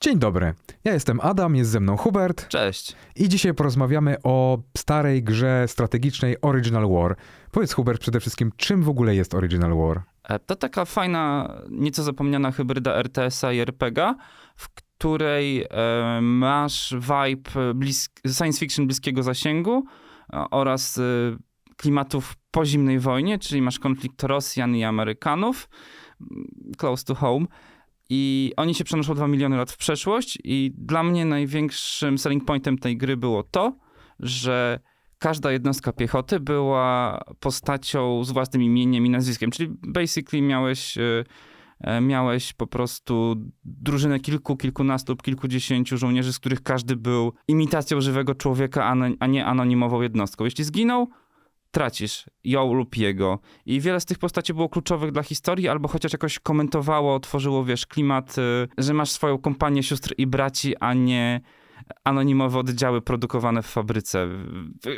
Dzień dobry. Ja jestem Adam, jest ze mną Hubert Cześć. i dzisiaj porozmawiamy o starej grze strategicznej Original War. Powiedz Hubert przede wszystkim, czym w ogóle jest Original War? E, To taka fajna, nieco zapomniana hybryda RTS-a i RPG, w której e, masz vibe science fiction bliskiego zasięgu e, oraz klimatów po zimnej wojnie, czyli masz konflikt Rosjan i Amerykanów, mm, close to home. I oni się przenoszą 2 miliony lat w przeszłość i dla mnie największym selling pointem tej gry było to, że każda jednostka piechoty była postacią z własnym imieniem i nazwiskiem, czyli basically miałeś, e, e, miałeś po prostu drużynę kilku, kilkunastu lub kilkudziesięciu żołnierzy, z których każdy był imitacją żywego człowieka, a nie anonimową jednostką. Jeśli zginął, tracisz ją lub jego. I wiele z tych postaci było kluczowych dla historii, albo chociaż jakoś komentowało, tworzyło, wiesz, klimat, y, że masz swoją kompanię sióstr i braci, a nie anonimowe oddziały produkowane w fabryce.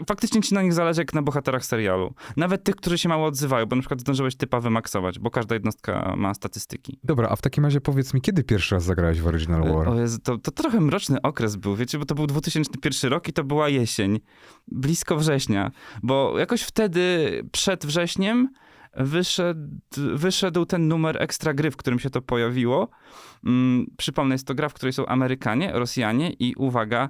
Faktycznie ci na nich zależy jak na bohaterach serialu. Nawet tych, którzy się mało odzywają, bo na przykład zdążyłeś typa wymaksować, bo każda jednostka ma statystyki. Dobra, a w takim razie powiedz mi, kiedy pierwszy raz zagrałeś w Original War? O Jezu, to, to trochę mroczny okres był, wiecie, bo to był 2001 rok i to była jesień, blisko września, bo jakoś wtedy, przed wrześniem, wyszedł, wyszedł ten numer ekstra gry, w którym się to pojawiło. Mm, przypomnę, jest to gra, w której są Amerykanie, Rosjanie i uwaga,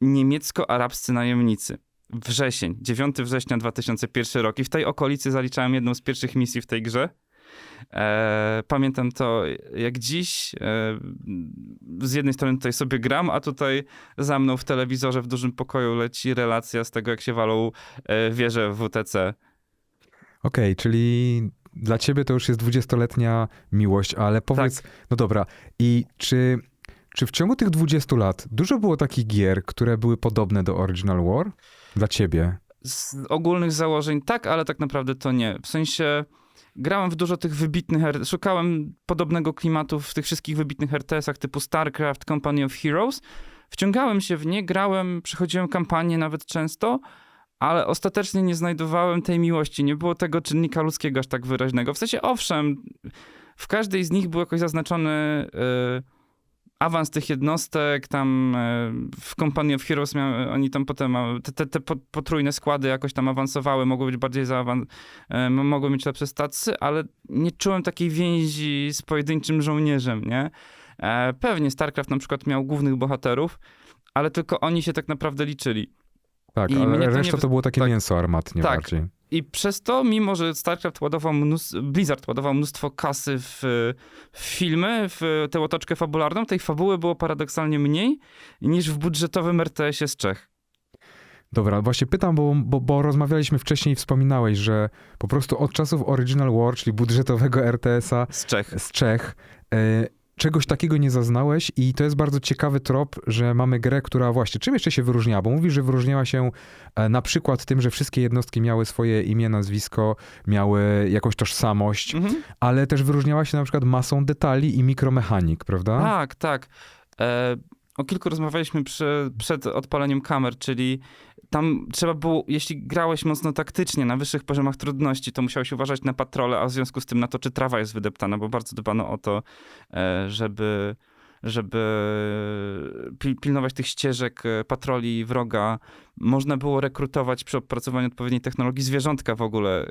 niemiecko-arabscy najemnicy. Wrzesień, 9 września 2001 rok i w tej okolicy zaliczałem jedną z pierwszych misji w tej grze. E, pamiętam to jak dziś. E, z jednej strony tutaj sobie gram, a tutaj za mną w telewizorze w dużym pokoju leci relacja z tego, jak się walą e, wieże w WTC. Okej, czyli dla ciebie to już jest dwudziestoletnia miłość, ale powiedz, no dobra, i czy, czy w ciągu tych 20 lat dużo było takich gier, które były podobne do Original War? Dla ciebie? Z ogólnych założeń tak, ale tak naprawdę to nie. W sensie grałem w dużo tych wybitnych, szukałem podobnego klimatu w tych wszystkich wybitnych RTS-ach typu StarCraft, Company of Heroes. Wciągałem się w nie, grałem, przechodziłem kampanię nawet często, ale ostatecznie nie znajdowałem tej miłości. Nie było tego czynnika ludzkiego aż tak wyraźnego. W sensie, owszem, w każdej z nich był jakoś zaznaczony e, awans tych jednostek. Tam e, w Company of Heroes miał, oni tam potem, e, te, te, te po- potrójne składy jakoś tam awansowały, mogły być bardziej zaawansowane, mogły mieć lepsze statsy, ale nie czułem takiej więzi z pojedynczym żołnierzem, nie? E, Pewnie StarCraft na przykład miał głównych bohaterów, ale tylko oni się tak naprawdę liczyli. Tak, I ale to nie reszta to było takie tak. mięso armatnie Tak. bardziej. I przez to, mimo że StarCraft ładował mnóstwo, Blizzard ładował mnóstwo kasy w, w filmy, w tę otoczkę fabularną, tej fabuły było paradoksalnie mniej niż w budżetowym RTS-ie z Czech. Dobra, właśnie pytam, bo, bo, bo rozmawialiśmy wcześniej i wspominałeś, że po prostu od czasów Original War, czyli budżetowego RTS-a Z Czech. z Czech, e, czegoś takiego nie zaznałeś i to jest bardzo ciekawy trop, że mamy grę, która właśnie, czym jeszcze się wyróżniała? Bo mówisz, że wyróżniała się e, na przykład tym, że wszystkie jednostki miały swoje imię, nazwisko, miały jakąś tożsamość, Mhm. ale też wyróżniała się na przykład masą detali i mikromechanik, prawda? Tak, tak. E, o kilku rozmawialiśmy przy, przed odpaleniem kamer, czyli tam trzeba było, jeśli grałeś mocno taktycznie na wyższych poziomach trudności, to musiałeś uważać na patrole, a w związku z tym na to, czy trawa jest wydeptana, bo bardzo dbano o to, e, żeby żeby pil- pilnować tych ścieżek e, patroli wroga. Można było rekrutować przy opracowaniu odpowiedniej technologii zwierzątka w ogóle.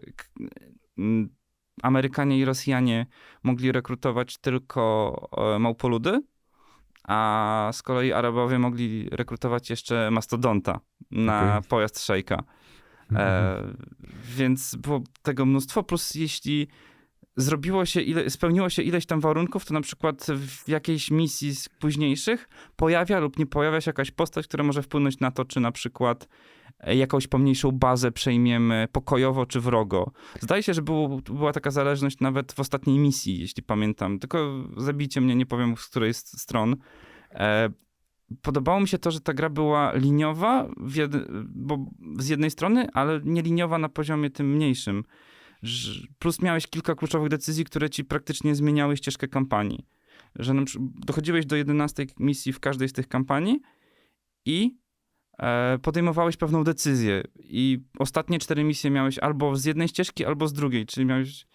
Amerykanie i Rosjanie mogli rekrutować tylko e, małpoludy, a z kolei Arabowie mogli rekrutować jeszcze mastodonta na Okej. pojazd szejka. Mhm. E, więc było tego mnóstwo, plus jeśli zrobiło się, ile, spełniło się ileś tam warunków, to na przykład w jakiejś misji z późniejszych pojawia lub nie pojawia się jakaś postać, która może wpłynąć na to, czy na przykład e, jakąś pomniejszą bazę przejmiemy pokojowo czy wrogo. Zdaje się, że było, była taka zależność nawet w ostatniej misji, jeśli pamiętam. Tylko zabijcie mnie, nie powiem z której z stron. E, Podobało mi się to, że ta gra była liniowa, jed... bo z jednej strony, ale nie liniowa na poziomie tym mniejszym. Plus miałeś kilka kluczowych decyzji, które ci praktycznie zmieniały ścieżkę kampanii. Że dochodziłeś do 11 misji w każdej z tych kampanii i e, podejmowałeś pewną decyzję. I ostatnie cztery misje miałeś albo z jednej ścieżki, albo z drugiej, czyli miałeś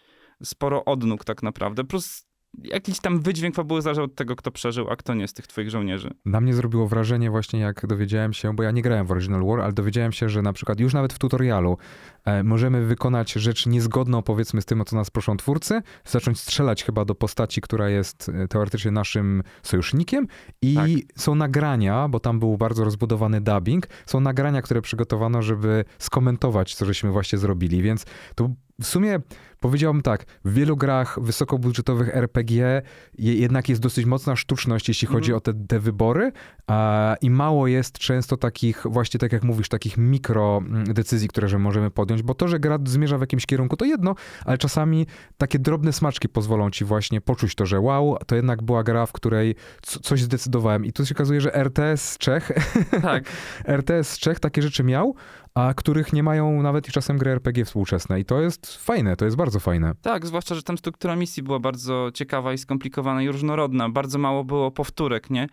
sporo odnóg tak naprawdę. Plus jakiś tam wydźwięk fabuły zależał od tego, kto przeżył, a kto nie z tych twoich żołnierzy. Na mnie zrobiło wrażenie właśnie jak dowiedziałem się, bo ja nie grałem w Original War, ale dowiedziałem się, że na przykład już nawet w tutorialu e, możemy wykonać rzecz niezgodną powiedzmy z tym, o co nas proszą twórcy, zacząć strzelać chyba do postaci, która jest e, teoretycznie naszym sojusznikiem i Tak. są nagrania, bo tam był bardzo rozbudowany dubbing, są nagrania, które przygotowano, żeby skomentować, co żeśmy właśnie zrobili, więc to w sumie powiedziałbym tak, w wielu grach wysokobudżetowych RPG je, jednak jest dosyć mocna sztuczność, jeśli chodzi Mhm. o te, te wybory a, i mało jest często takich, właśnie tak jak mówisz, takich mikro mm, decyzji, które że możemy podjąć, bo to, że gra zmierza w jakimś kierunku, to jedno, ale czasami takie drobne smaczki pozwolą ci właśnie poczuć to, że wow, to jednak była gra, w której co, coś zdecydowałem i tu się okazuje, że RTS z Czech, Tak, RTS z Czech takie rzeczy miał, a których nie mają nawet i czasem gry RPG współczesne i to jest fajne, to jest bardzo fajne. tak, zwłaszcza, że tam struktura misji była bardzo ciekawa i skomplikowana i różnorodna. Bardzo mało było powtórek, nie?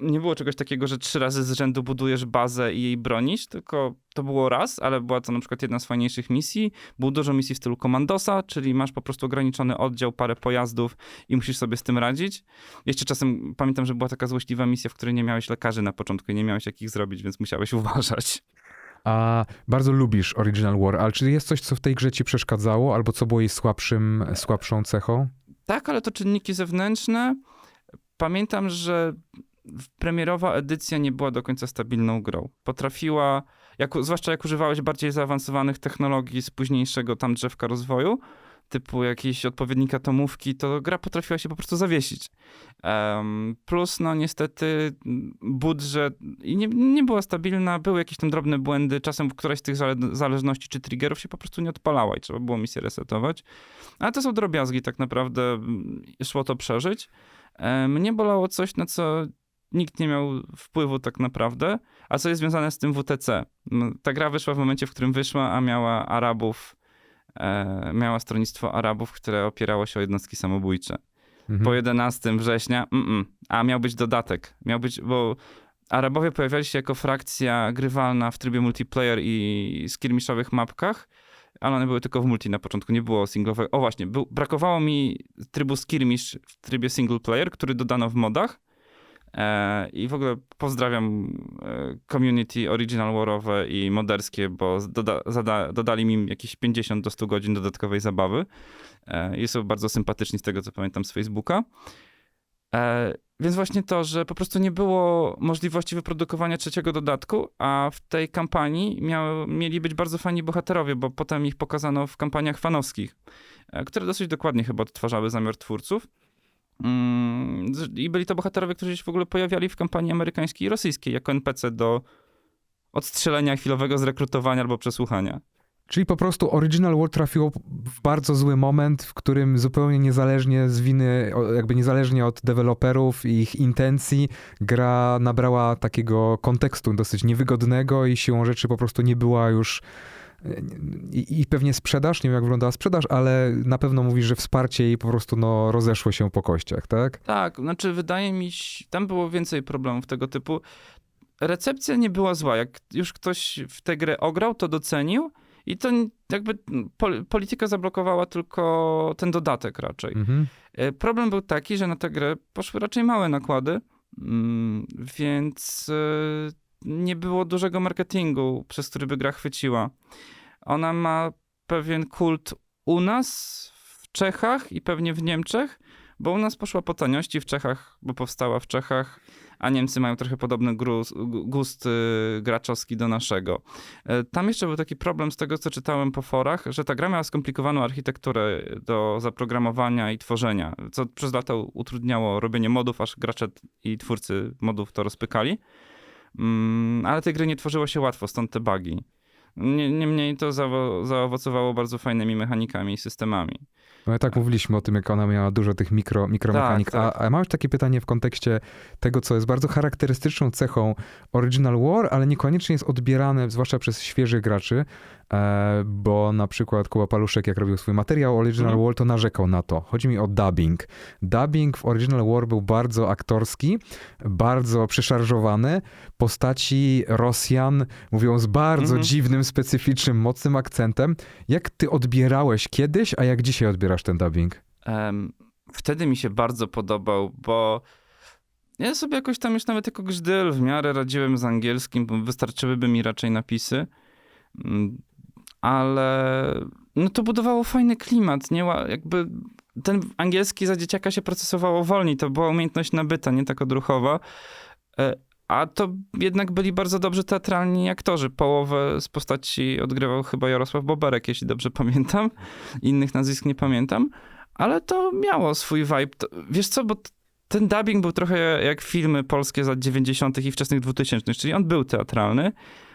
Nie było czegoś takiego, że trzy razy z rzędu budujesz bazę i jej bronisz, tylko to było raz, ale była to na przykład jedna z fajniejszych misji. Było dużo misji w stylu komandosa, czyli masz po prostu ograniczony oddział, parę pojazdów i musisz sobie z tym radzić. Jeszcze czasem pamiętam, że była taka złośliwa misja, w której nie miałeś lekarzy na początku i nie miałeś jak ich zrobić, więc musiałeś uważać. A bardzo lubisz Original War, ale czy jest coś, co w tej grze ci przeszkadzało, albo co było jej słabszym, słabszą cechą? Tak, ale to czynniki zewnętrzne. Pamiętam, że premierowa edycja nie była do końca stabilną grą. Potrafiła, jak, zwłaszcza jak używałeś bardziej zaawansowanych technologii z późniejszego tam drzewka rozwoju, typu jakiś odpowiednik atomówki, to gra potrafiła się po prostu zawiesić. Em, plus, no niestety, budżet i nie, nie była stabilna, były jakieś tam drobne błędy, czasem któraś z tych zale- zależności czy triggerów się po prostu nie odpalała i trzeba było misję resetować. Ale to są drobiazgi, tak naprawdę szło to przeżyć. Mnie bolało coś, na co nikt nie miał wpływu tak naprawdę, a co jest związane z tym WTC. Ta gra wyszła w momencie, w którym wyszła, a miała Arabów, miała stronnictwo Arabów, które opierało się o jednostki samobójcze. Mhm. Po 11 września, mm-mm, a miał być dodatek. Miał być, bo Arabowie pojawiali się jako frakcja grywalna w trybie multiplayer i skirmiszowych mapkach, ale one były tylko w multi na początku, nie było singlowego. O właśnie, był, brakowało mi trybu skirmish w trybie single player, który dodano w modach. E, I w ogóle pozdrawiam e, community original warowe i moderskie, bo doda, zada, dodali mi jakieś 50 do 100 godzin dodatkowej zabawy. E, I są bardzo sympatyczni z tego, co pamiętam z Facebooka. E, więc właśnie to, że po prostu nie było możliwości wyprodukowania trzeciego dodatku, a w tej kampanii miały, mieli być bardzo fajni bohaterowie, bo potem ich pokazano w kampaniach fanowskich, e, które dosyć dokładnie chyba odtwarzały zamiar twórców. Mm, I byli to bohaterowie, którzy się w ogóle pojawiali w kampanii amerykańskiej i rosyjskiej jako NPC do odstrzelenia chwilowego, zrekrutowania albo przesłuchania. Czyli po prostu Original War trafiło w bardzo zły moment, w którym zupełnie niezależnie z winy, jakby niezależnie od deweloperów i ich intencji, gra nabrała takiego kontekstu dosyć niewygodnego i siłą rzeczy po prostu nie była już i, i pewnie sprzedaż, nie wiem jak wyglądała sprzedaż, ale na pewno mówisz, że wsparcie jej po prostu no, rozeszło się po kościach, tak? Tak, znaczy wydaje mi się, tam było więcej problemów tego typu. Recepcja nie była zła. Jak już ktoś w tę grę ograł, to docenił i to jakby pol- polityka zablokowała tylko ten dodatek raczej. Mhm. E, Problem był taki, że na tę grę poszły raczej małe nakłady, mm, więc e, nie było dużego marketingu, przez który by gra chwyciła. Ona ma pewien kult u nas, w Czechach i pewnie w Niemczech, bo u nas poszła po taniości w Czechach, bo powstała w Czechach, a Niemcy mają trochę podobny gruz, gu- gust y, graczowski do naszego. E, Tam jeszcze był taki problem z tego, co czytałem po forach, że ta gra miała skomplikowaną architekturę do zaprogramowania i tworzenia, co przez lata utrudniało robienie modów, aż gracze i twórcy modów to rozpykali. Mm, ale tej gry nie tworzyło się łatwo, stąd te bugi. Nie- Niemniej to zawo- zaowocowało bardzo fajnymi mechanikami i systemami. No tak mówiliśmy o tym, jak ona miała dużo tych mikro, mikromechanik. Tak, tak. A, a mam takie pytanie w kontekście tego, co jest bardzo charakterystyczną cechą Original War, ale niekoniecznie jest odbierane, zwłaszcza przez świeżych graczy, bo na przykład Kuba Paluszek, jak robił swój materiał Original Mhm. War, to narzekał na to. Chodzi mi o dubbing. Dubbing w Original War był bardzo aktorski, bardzo przeszarżowany. Postaci Rosjan mówią z bardzo Mhm. dziwnym, specyficznym, mocnym akcentem. Jak ty odbierałeś kiedyś, a jak dzisiaj odbierasz ten dubbing? Em, wtedy mi się bardzo podobał, bo ja sobie jakoś tam już nawet jako grzdyl w miarę radziłem z angielskim, bo wystarczyłyby mi raczej napisy. Ale no to budowało fajny klimat, nie? Jakby ten angielski za dzieciaka się procesowało wolniej, to była umiejętność nabyta, nie tak odruchowa. E, A to jednak byli bardzo dobrze teatralni aktorzy. Połowę z postaci odgrywał chyba Jarosław Boberek, jeśli dobrze pamiętam. Innych nazwisk nie pamiętam. Ale to miało swój vibe. To, wiesz co, bo ten dubbing był trochę jak filmy polskie z lat 90. i wczesnych 2000, czyli on był teatralny.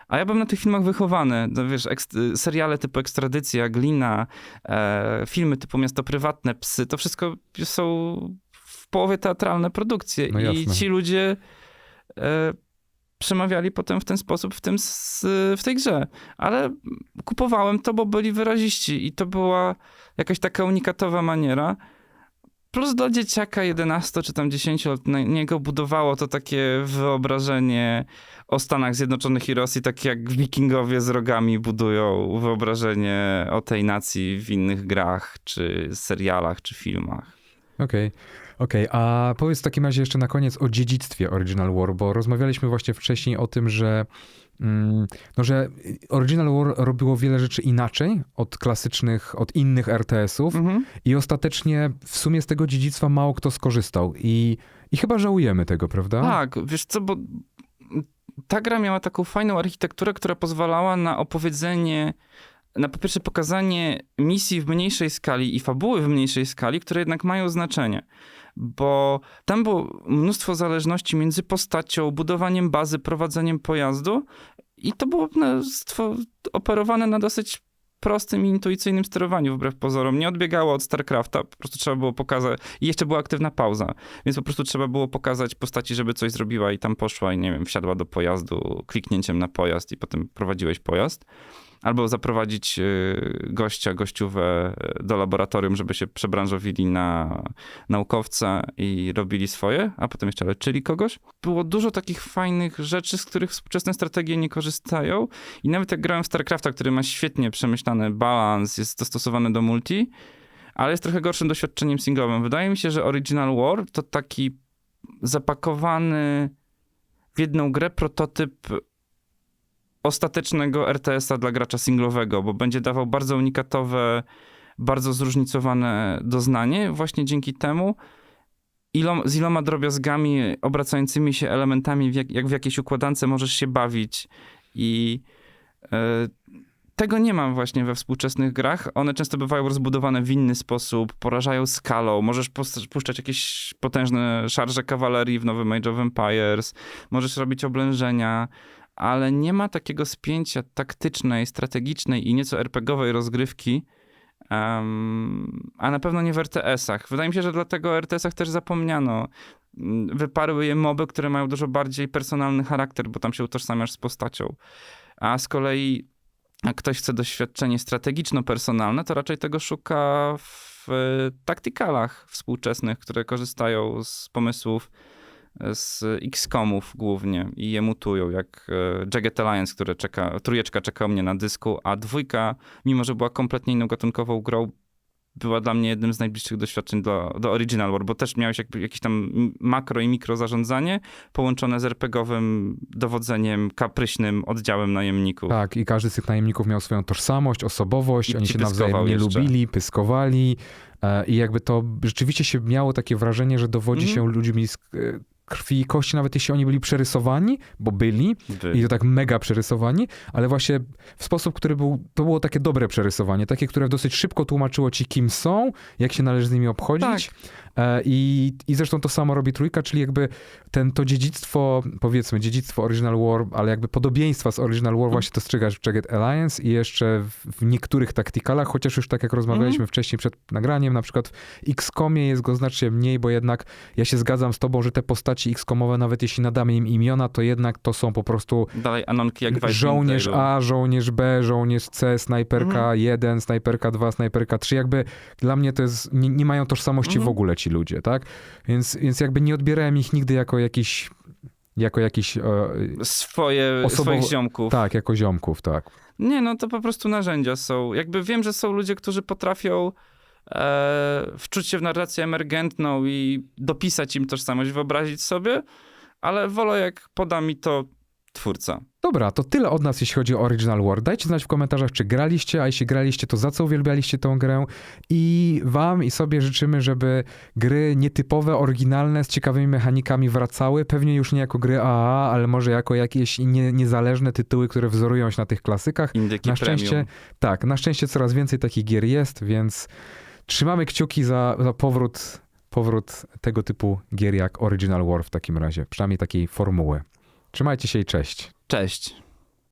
A ja byłem na tych filmach wychowany. No, wiesz, ekst- seriale typu Ekstradycja, Glina, e, filmy typu Miasto Prywatne, Psy, to wszystko są w połowie teatralne produkcje. No I ci ludzie e, przemawiali potem w ten sposób w, tym, w tej grze. Ale kupowałem to, bo byli wyraziści i to była jakaś taka unikatowa maniera. Plus dla dzieciaka 11 czy tam 10 lat na niego budowało to takie wyobrażenie o Stanach Zjednoczonych i Rosji, tak jak wikingowie z rogami budują wyobrażenie o tej nacji w innych grach, czy serialach, czy filmach. Okej, okej. A powiedz w takim razie jeszcze na koniec o dziedzictwie Original War, bo rozmawialiśmy właśnie wcześniej o tym, że, mm, no, że Original War robiło wiele rzeczy inaczej od klasycznych, od innych RTS-ów Mhm. i ostatecznie w sumie z tego dziedzictwa mało kto skorzystał i, i chyba żałujemy tego, prawda? Tak, wiesz co, bo ta gra miała taką fajną architekturę, która pozwalała na opowiedzenie, na po pierwsze pokazanie misji w mniejszej skali i fabuły w mniejszej skali, które jednak mają znaczenie. Bo tam było mnóstwo zależności między postacią, budowaniem bazy, prowadzeniem pojazdu i to było no, stwo- operowane na dosyć prostym i intuicyjnym sterowaniu, wbrew pozorom. Nie odbiegało od StarCrafta, po prostu trzeba było pokazać. I jeszcze była aktywna pauza, więc po prostu trzeba było pokazać postaci, żeby coś zrobiła i tam poszła i nie wiem, wsiadła do pojazdu kliknięciem na pojazd i potem prowadziłeś pojazd. Albo zaprowadzić y, gościa, gościówę y, do laboratorium, żeby się przebranżowili na naukowca i robili swoje, a potem jeszcze leczyli kogoś. Było dużo takich fajnych rzeczy, z których współczesne strategie nie korzystają. I nawet jak grałem w StarCrafta, który ma świetnie przemyślany balans, jest dostosowany do multi, ale jest trochę gorszym doświadczeniem singlowym. Wydaje mi się, że Original War to taki zapakowany w jedną grę prototyp ostatecznego RTS-a dla gracza singlowego, bo będzie dawał bardzo unikatowe, bardzo zróżnicowane doznanie właśnie dzięki temu, ilom, z iloma drobiazgami obracającymi się elementami, w jak, jak w jakiejś układance możesz się bawić i e, tego nie mam właśnie we współczesnych grach. One często bywają rozbudowane w inny sposób, porażają skalą. Możesz pus- puszczać jakieś potężne szarże kawalerii w nowym Age of Empires, możesz robić oblężenia, ale nie ma takiego spięcia taktycznej, strategicznej i nieco RPGowej rozgrywki, em, a na pewno nie w RTS-ach. Wydaje mi się, że dlatego o RTS-ach też zapomniano. Mm, Wyparły je moby, które mają dużo bardziej personalny charakter, bo tam się utożsamiasz z postacią. A z kolei jak ktoś chce doświadczenie strategiczno-personalne, to raczej tego szuka w e, taktykalach współczesnych, które korzystają z pomysłów z X-komów głównie i je mutują, jak e, Jagged Alliance, które czeka, trójeczka czeka mnie na dysku, a dwójka, mimo że była kompletnie inną gatunkową grą, była dla mnie jednym z najbliższych doświadczeń do, do Original War, bo też miałeś jakby jakieś tam makro i mikro zarządzanie połączone z RPGowym dowodzeniem, kapryśnym oddziałem najemników. Tak, i każdy z tych najemników miał swoją tożsamość, osobowość, I oni się nawzajem nie jeszcze. lubili, pyskowali e, i jakby to rzeczywiście się miało takie wrażenie, że dowodzi Mhm. się ludźmi z e, krwi i kości, nawet jeśli oni byli przerysowani, bo byli, i to tak mega przerysowani, ale właśnie w sposób, który był, to było takie dobre przerysowanie, takie, które dosyć szybko tłumaczyło ci, kim są, jak się należy z nimi obchodzić. E, I, I zresztą to samo robi trójka, czyli jakby ten, to dziedzictwo, powiedzmy, dziedzictwo Original War, ale jakby podobieństwa z Original War właśnie dostrzegasz w Jagged Alliance i jeszcze w, w niektórych taktykalach, chociaż już tak jak rozmawialiśmy wcześniej przed nagraniem, na przykład w X-Comie jest go znacznie mniej, bo jednak ja się zgadzam z tobą, że te postaci X-Comowe, nawet jeśli nadamy im imiona, to jednak to są po prostu Dalej anonki jak żołnierz. A, żołnierz B, żołnierz C, snajperka Mhm. 1, snajperka 2, snajperka 3. Jakby dla mnie to jest, nie, nie mają tożsamości Mhm. w ogóle ci ludzie, tak? Więc, więc jakby nie odbierałem ich nigdy jako jakiś, jako jakiś, e, Swoje, Osobowo- swoich ziomków. tak, jako ziomków, tak. Nie, no to po prostu narzędzia są. Jakby wiem, że są ludzie, którzy potrafią e, wczuć się w narrację emergentną i dopisać im tożsamość, wyobrazić sobie, ale wolę jak poda mi to twórca. Dobra, to tyle od nas, jeśli chodzi o Original War. Dajcie znać w komentarzach, czy graliście, a jeśli graliście, to za co uwielbialiście tą grę. I wam i sobie życzymy, żeby gry nietypowe, oryginalne, z ciekawymi mechanikami wracały. Pewnie już nie jako gry AAA, ale może jako jakieś nie, niezależne tytuły, które wzorują się na tych klasykach. Indyki Na szczęście, premium. tak, na szczęście coraz więcej takich gier jest, więc trzymamy kciuki za, za powrót, powrót tego typu gier jak Original War w takim razie. Przynajmniej takiej formuły. Trzymajcie się i cześć. Cześć.